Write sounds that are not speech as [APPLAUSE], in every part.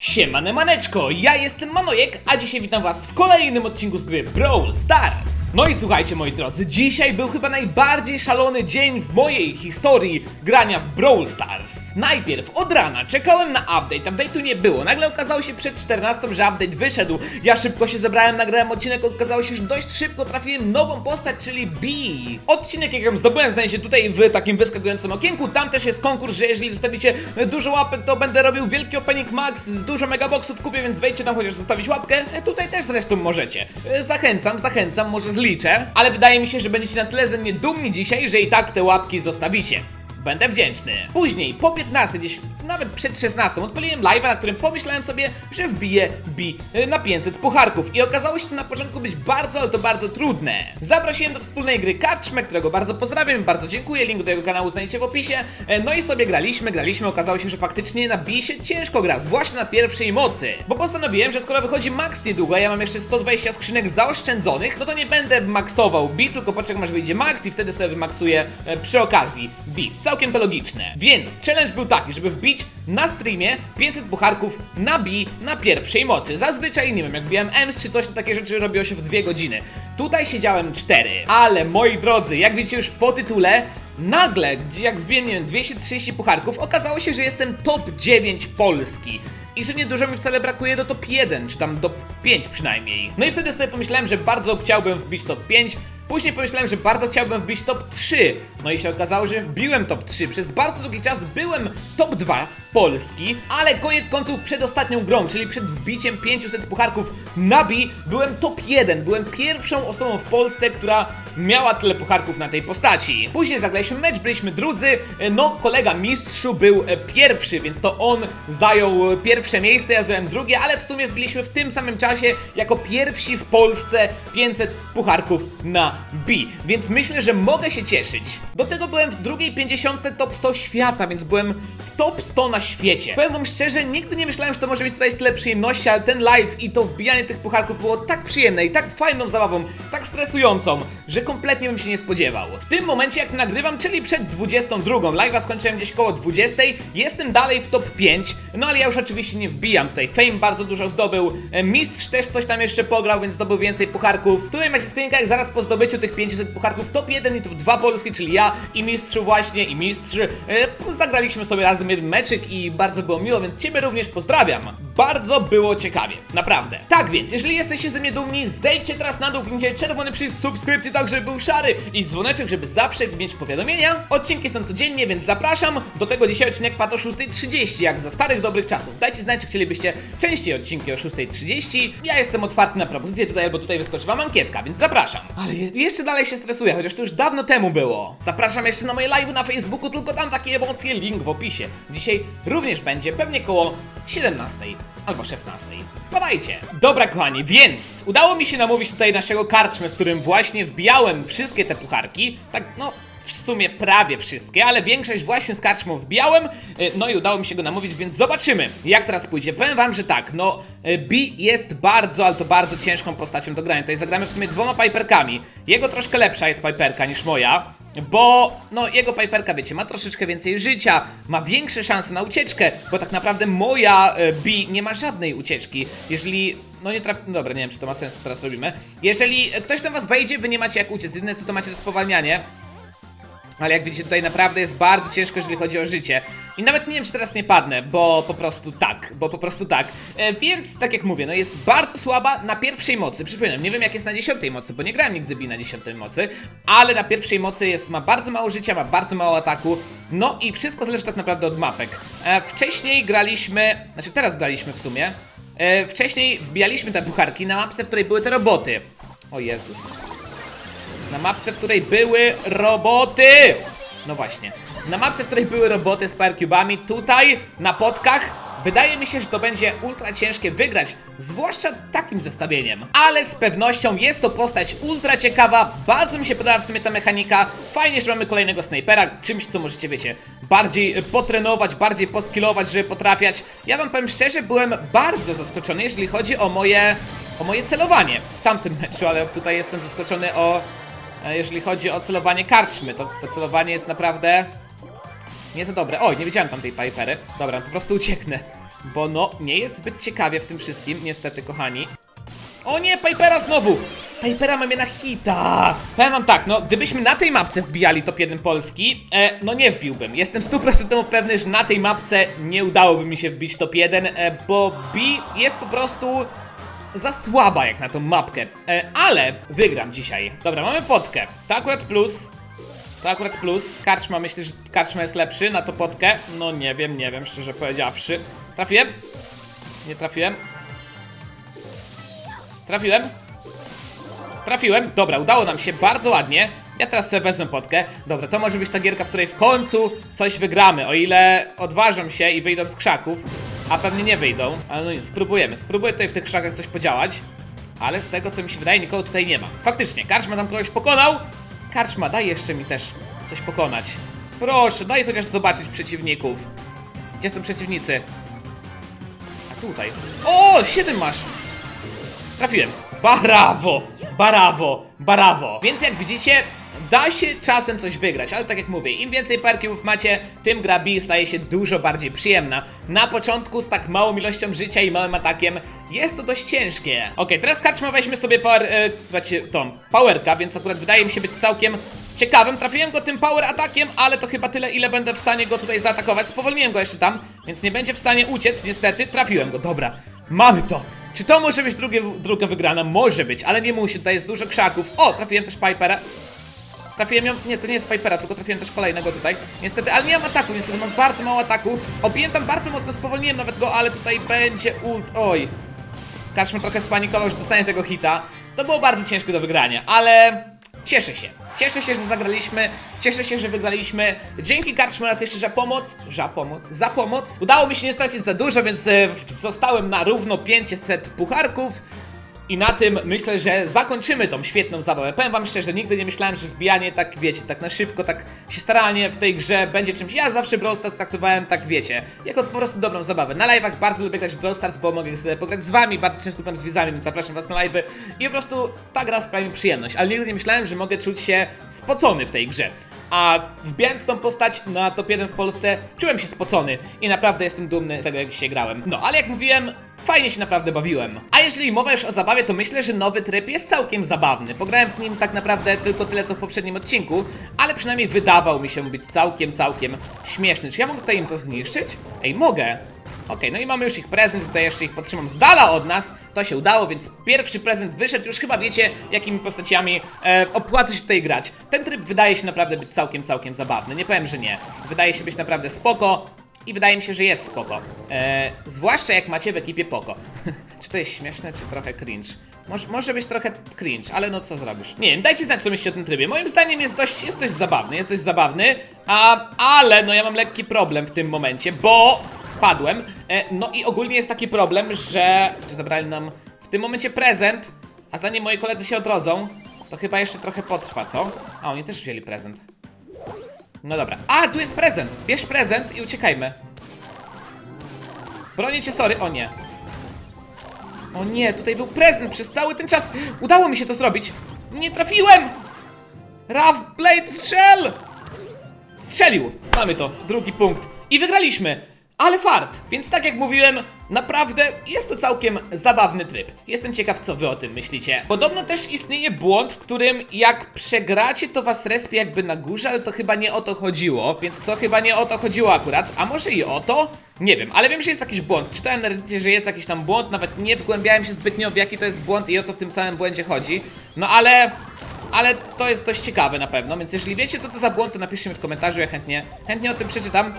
Siemane maneczko, ja jestem Manojek, a dzisiaj witam was w kolejnym odcinku z gry Brawl Stars. No i słuchajcie moi drodzy, dzisiaj był chyba najbardziej szalony dzień w mojej historii grania w Brawl Stars. Najpierw od rana czekałem na update, update'u nie było, nagle okazało się przed 14, że update wyszedł. Ja szybko się zebrałem, nagrałem odcinek, okazało się, że dość szybko trafiłem nową postać, czyli B. Odcinek, jakim zdobyłem, znajdzie się tutaj w takim wyskakującym okienku, tam też jest konkurs, że jeżeli zostawicie dużo łapek, to będę robił wielki opening max, dużo megaboxów kupię, więc wejdźcie tam chociaż zostawić łapkę. E, Tutaj też zresztą możecie. E, Zachęcam, zachęcam, może zliczę, ale wydaje mi się, że będziecie na tyle ze mnie dumni dzisiaj, że i tak te łapki zostawicie. Będę wdzięczny. Później, po 15, gdzieś nawet przed 16, odpaliłem live'a, na którym pomyślałem sobie, że wbiję bi y, na 500 pucharków. I okazało się to na początku być bardzo, ale to bardzo trudne. Zaprosiłem do wspólnej gry Karczmę, którego bardzo pozdrawiam, bardzo dziękuję, link do jego kanału znajdziecie w opisie. E, No i sobie graliśmy, graliśmy, okazało się, że faktycznie na bi się ciężko gra, zwłaszcza na pierwszej mocy. Bo postanowiłem, że skoro wychodzi max niedługo, a ja mam jeszcze 120 skrzynek zaoszczędzonych, no to nie będę maksował bi, tylko poczekam aż wyjdzie max i wtedy sobie wymaksuję e, przy okazji bi. Całkiem to logiczne. Więc challenge był taki, żeby wbić na streamie 500 pucharków na bi na pierwszej mocy. Zazwyczaj, nie wiem, jak biłem EMS czy coś, to takie rzeczy robiło się w dwie godziny. Tutaj siedziałem 4. Ale moi drodzy, jak wiecie już po tytule, nagle, gdzie jak wbiłem, nie wiem, 230 pucharków, okazało się, że jestem top 9 Polski. I że niedużo mi wcale brakuje do top 1, czy tam do 5 przynajmniej. No i wtedy sobie pomyślałem, że bardzo chciałbym wbić top 5. Później pomyślałem, że bardzo chciałbym wbić top 3. No i się okazało, że wbiłem top 3. Przez bardzo długi czas byłem top 2 Polski, ale koniec końców przed ostatnią grą, czyli przed wbiciem 500 pucharków na Bi, byłem top 1. Byłem pierwszą osobą w Polsce, która miała tyle pucharków na tej postaci. Później zagraliśmy mecz, byliśmy drudzy. No, kolega mistrzu był e, pierwszy, więc to on zajął e, pierwsze miejsce, ja zająłem drugie, ale w sumie wbiliśmy w tym samym czasie jako pierwsi w Polsce 500 pucharków na B, więc myślę, że mogę się cieszyć. Do tego byłem w drugiej 50 top 100 świata, więc byłem w top 100 na świecie. Powiem wam szczerze, nigdy nie myślałem, że to może mi sprawić tyle przyjemności, ale ten live i to wbijanie tych pucharków było tak przyjemne i tak fajną zabawą, tak stresującą, że kompletnie bym się nie spodziewał. W tym momencie, jak nagrywam, czyli przed 22, live'a skończyłem gdzieś koło 20, jestem dalej w top 5, no ale ja już oczywiście nie wbijam tutaj. Fame bardzo dużo zdobył, e, Mistrz też coś tam jeszcze pograł, więc zdobył więcej pucharków. Tutaj macie screenka, jak zaraz po zdobyciu tych 500 pucharków top 1 i top 2 Polski, czyli ja i Mistrzu właśnie, i Mistrz. E, zagraliśmy sobie razem jeden meczyk i bardzo było miło, więc Ciebie również pozdrawiam. Bardzo było ciekawie, naprawdę. Tak więc, jeżeli jesteście ze mnie dumni, zejdźcie teraz na dół, kliknijcie czerwony przycisk subskrypcji, tak żeby był szary i dzwoneczek, żeby zawsze mieć powiadomienia. Odcinki są codziennie, więc zapraszam. Do tego dzisiaj odcinek padł o 6.30, jak za starych dobrych czasów. Dajcie znać, czy chcielibyście częściej odcinki o 6.30. Ja jestem otwarty na propozycje tutaj, albo tutaj wyskoczy wam ankietka, więc zapraszam. Ale je- jeszcze dalej się stresuję, chociaż to już dawno temu było. Zapraszam jeszcze na moje live na Facebooku, tylko tam takie emocje, link w opisie. Dzisiaj również będzie, pewnie koło 17 albo 16. Wpadajcie! Dobra kochani, więc udało mi się namówić tutaj naszego karczmę, z którym właśnie wbijałem wszystkie te pucharki. Tak, no w sumie prawie wszystkie, ale większość właśnie z karczmą wbijałem, y, no i udało mi się go namówić, więc zobaczymy, jak teraz pójdzie. Powiem wam, że tak, no, y, B jest bardzo, ale to bardzo ciężką postacią do grania. Tutaj zagramy w sumie dwoma piperkami. Jego troszkę lepsza jest piperka niż moja. Bo, no, jego piperka, wiecie, ma troszeczkę więcej życia, ma większe szanse na ucieczkę, bo tak naprawdę moja e, B nie ma żadnej ucieczki. Jeżeli, no nie traf... Dobra, nie wiem, czy to ma sens, co teraz robimy. Jeżeli e, ktoś do was wejdzie, wy nie macie jak uciec, jedyne co to macie to spowalnianie. Ale jak widzicie, tutaj naprawdę jest bardzo ciężko, jeżeli chodzi o życie. I nawet nie wiem, czy teraz nie padnę, bo po prostu tak, bo po prostu tak. E, więc, tak jak mówię, no jest bardzo słaba na pierwszej mocy. Przypominam, nie wiem jak jest na dziesiątej mocy, bo nie grałem nigdy bi na dziesiątej mocy, ale na pierwszej mocy jest, ma bardzo mało życia, ma bardzo mało ataku. No i wszystko zależy tak naprawdę od mapek. E, wcześniej graliśmy, znaczy teraz graliśmy w sumie. E, wcześniej wbijaliśmy te pucharki na mapce, w której były te roboty. O Jezus. Na mapce, w której były roboty! No właśnie. Na mapce, w której były roboty z Powercubami, tutaj na podkach wydaje mi się, że to będzie ultra ciężkie wygrać, zwłaszcza takim zestawieniem. Ale z pewnością jest to postać ultra ciekawa, bardzo mi się podoba w sumie ta mechanika. Fajnie, że mamy kolejnego snajpera, czymś co możecie, wiecie, bardziej potrenować, bardziej poskilować, żeby potrafiać. Ja wam powiem szczerze, byłem bardzo zaskoczony, jeżeli chodzi o moje, o moje celowanie w tamtym meczu, ale tutaj jestem zaskoczony o jeżeli chodzi o celowanie karczmy, to, to celowanie jest naprawdę nie za dobre. Oj, nie widziałem tam tej Pipery. Dobra, po prostu ucieknę. bo no, nie jest zbyt ciekawie w tym wszystkim, niestety, kochani. O nie, Pipera znowu! Pipera mamy na hita! Powiem wam tak, no gdybyśmy na tej mapce wbijali top 1 Polski, e, no nie wbiłbym. Jestem 100% pewny, że na tej mapce nie udałoby mi się wbić top 1, e, bo B jest po prostu za słaba jak na tą mapkę. E, ale wygram dzisiaj. Dobra, mamy potkę. To akurat plus. To akurat plus. Karczma, myślę, że Karczma jest lepszy na to potkę. No nie wiem, nie wiem, szczerze powiedziawszy. Trafiłem? Nie trafiłem. Trafiłem? Trafiłem. Dobra, udało nam się bardzo ładnie. Ja teraz sobie wezmę potkę. Dobra, to może być ta gierka, w której w końcu coś wygramy. O ile odważą się i wyjdą z krzaków. A pewnie nie wyjdą. Ale no nic, spróbujemy. Spróbuję tutaj w tych krzakach coś podziałać. Ale z tego co mi się wydaje, nikogo tutaj nie ma. Faktycznie, Karczma tam kogoś pokonał. Karczma, daj jeszcze mi też coś pokonać. Proszę, daj chociaż zobaczyć przeciwników. Gdzie są przeciwnicy? A tutaj. O, 7 masz! Trafiłem. Brawo! Brawo! Brawo! Więc jak widzicie, da się czasem coś wygrać, ale tak jak mówię, im więcej parkiów macie, tym gra B staje się dużo bardziej przyjemna. Na początku z tak małą ilością życia i małym atakiem jest to dość ciężkie. Ok, teraz Karczma weźmy sobie power, e, znaczy tą, powerka, więc akurat wydaje mi się być całkiem ciekawym. Trafiłem go tym power atakiem, ale to chyba tyle, ile będę w stanie go tutaj zaatakować. Spowolniłem go jeszcze tam, więc nie będzie w stanie uciec, niestety. Trafiłem go, dobra. Mamy to! Czy to może być drugie, druga wygrana? Może być, ale nie musi, tutaj jest dużo krzaków. O, trafiłem też Pipera. Trafiłem ją, nie, to nie jest Pipera, tylko trafiłem też kolejnego tutaj. Niestety, ale nie mam ataku, niestety mam bardzo mało ataku. Obiłem tam bardzo mocno, spowolniłem nawet go, ale tutaj będzie ult, oj. Kaszman trochę spanikował, że dostanie tego hita. To było bardzo ciężko do wygrania, ale cieszę się. Cieszę się, że zagraliśmy, cieszę się, że wygraliśmy. Dzięki Karczman raz jeszcze za pomoc, za pomoc, za pomoc. Udało mi się nie stracić za dużo, więc e, zostałem na równo 500 pucharków. I na tym myślę, że zakończymy tą świetną zabawę. Powiem wam szczerze, nigdy nie myślałem, że wbijanie tak, wiecie, tak na szybko, tak się staranie w tej grze będzie czymś. Ja zawsze Brawl Stars traktowałem tak, wiecie, jako po prostu dobrą zabawę. Na live'ach bardzo lubię grać w Brawl Stars, bo mogę sobie pograć z wami, bardzo często gram z widzami, więc zapraszam was na live'y. I po prostu ta gra sprawia mi przyjemność, ale nigdy nie myślałem, że mogę czuć się spocony w tej grze. A wbijając tą postać na top 1 w Polsce, czułem się spocony i naprawdę jestem dumny z tego, jak dzisiaj grałem. No, ale jak mówiłem, fajnie się naprawdę bawiłem. A jeżeli mowa już o zabawie, to myślę, że nowy tryb jest całkiem zabawny. Pograłem w nim tak naprawdę tylko tyle, co w poprzednim odcinku, ale przynajmniej wydawał mi się być całkiem, całkiem śmieszny. Czy ja mogę tutaj im to zniszczyć? Ej, mogę. Okej, no i mamy już ich prezent, tutaj jeszcze ich podtrzymam z dala od nas, to się udało, więc pierwszy prezent wyszedł, już chyba wiecie, jakimi postaciami e, opłaca się tutaj grać. Ten tryb wydaje się naprawdę być całkiem, całkiem zabawny, nie powiem, że nie. Wydaje się być naprawdę spoko i wydaje mi się, że jest spoko. E, zwłaszcza jak macie w ekipie Poko. [LAUGHS] czy to jest śmieszne, czy trochę cringe? Może, może być trochę cringe, ale no co zrobisz? Nie wiem, dajcie znać co myślicie o tym trybie. Moim zdaniem jest dość, jest dość zabawny, jest dość zabawny, a, ale no ja mam lekki problem w tym momencie, bo padłem. E, no i ogólnie jest taki problem, że... Zabrali nam w tym momencie prezent, a zanim moi koledzy się odrodzą, to chyba jeszcze trochę potrwa, co? A, oni też wzięli prezent. No dobra. A, tu jest prezent! Bierz prezent i uciekajmy. Bronię cię, sorry. O nie. O nie, tutaj był prezent przez cały ten czas. Udało mi się to zrobić. Nie trafiłem! Rav Blade strzel! Strzelił! Mamy to, drugi punkt. I wygraliśmy! Ale fart! Więc tak jak mówiłem, naprawdę jest to całkiem zabawny tryb. Jestem ciekaw, co wy o tym myślicie. Podobno też istnieje błąd, w którym jak przegracie, to was respie jakby na górze, ale to chyba nie o to chodziło. Więc to chyba nie o to chodziło akurat. A może i o to? Nie wiem, ale wiem, że jest jakiś błąd. Czytałem na Reddicie, że jest jakiś tam błąd, nawet nie wgłębiałem się zbytnio w jaki to jest błąd i o co w tym całym błędzie chodzi. No ale ale to jest dość ciekawe na pewno, więc jeżeli wiecie co to za błąd, to napiszcie mi w komentarzu, ja chętnie, chętnie o tym przeczytam.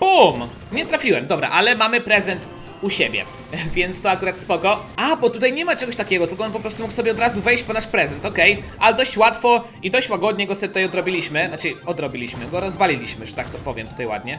Bum! Nie trafiłem, dobra, ale mamy prezent u siebie, [LAUGHS] więc to akurat spoko. A, bo tutaj nie ma czegoś takiego, tylko on po prostu mógł sobie od razu wejść po nasz prezent, okej. Ale dość łatwo i dość łagodnie go sobie tutaj odrobiliśmy, znaczy odrobiliśmy, go rozwaliliśmy, że tak to powiem tutaj ładnie.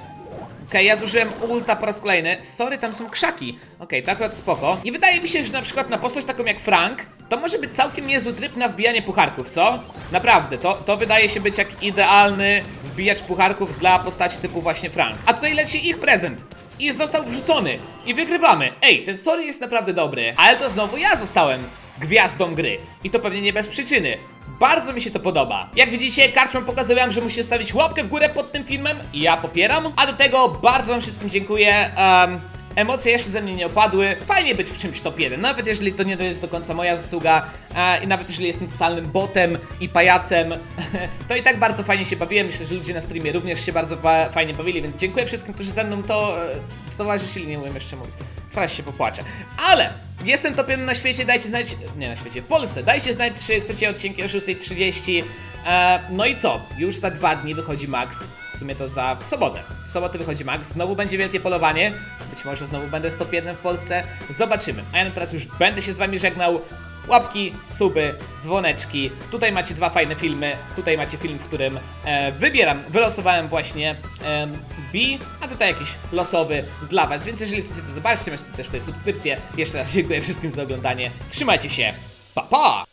Okej, ja zużyłem ulta po raz kolejny. Sorry, tam są krzaki. Okej, to akurat spoko. I wydaje mi się, że na przykład na postać taką jak Frank, to może być całkiem niezły tryb na wbijanie pucharków, co? Naprawdę, to, to wydaje się być jak idealny wbijacz pucharków dla postaci typu właśnie Frank. A tutaj leci ich prezent. I został wrzucony. I wygrywamy. Ej, ten Sorry jest naprawdę dobry. Ale to znowu ja zostałem gwiazdą gry. I to pewnie nie bez przyczyny. Bardzo mi się to podoba. Jak widzicie, Karczman pokazał wam, że musicie stawić łapkę w górę pod tym filmem i ja popieram. A do tego bardzo wam wszystkim dziękuję. Um, emocje jeszcze ze mnie nie opadły. Fajnie być w czymś top 1, nawet jeżeli to nie jest do końca moja zasługa i nawet jeżeli jestem totalnym botem i pajacem, [LAUGHS] to i tak bardzo fajnie się bawiłem. Myślę, że ludzie na streamie również się bardzo ba- fajnie bawili, więc dziękuję wszystkim, którzy ze mną to e, towarzyszyli, nie umiem jeszcze mówić. Teraz się popłaczę. Ale jestem top 1 na świecie, dajcie znać, nie na świecie, w Polsce, dajcie znać, czy chcecie odcinki o 6.30. E, no i co? Już za dwa dni wychodzi Max. W sumie to za w sobotę. W sobotę wychodzi Max. Znowu będzie wielkie polowanie. Być może znowu będę stop 1 w Polsce. Zobaczymy. A ja teraz już będę się z wami żegnał. Łapki, suby, dzwoneczki. Tutaj macie dwa fajne filmy. Tutaj macie film, w którym e, wybieram, wylosowałem właśnie e, B, a tutaj jakiś losowy dla was. Więc jeżeli chcecie to zobaczyć, macie też tutaj subskrypcję. Jeszcze raz dziękuję wszystkim za oglądanie. Trzymajcie się. Pa pa!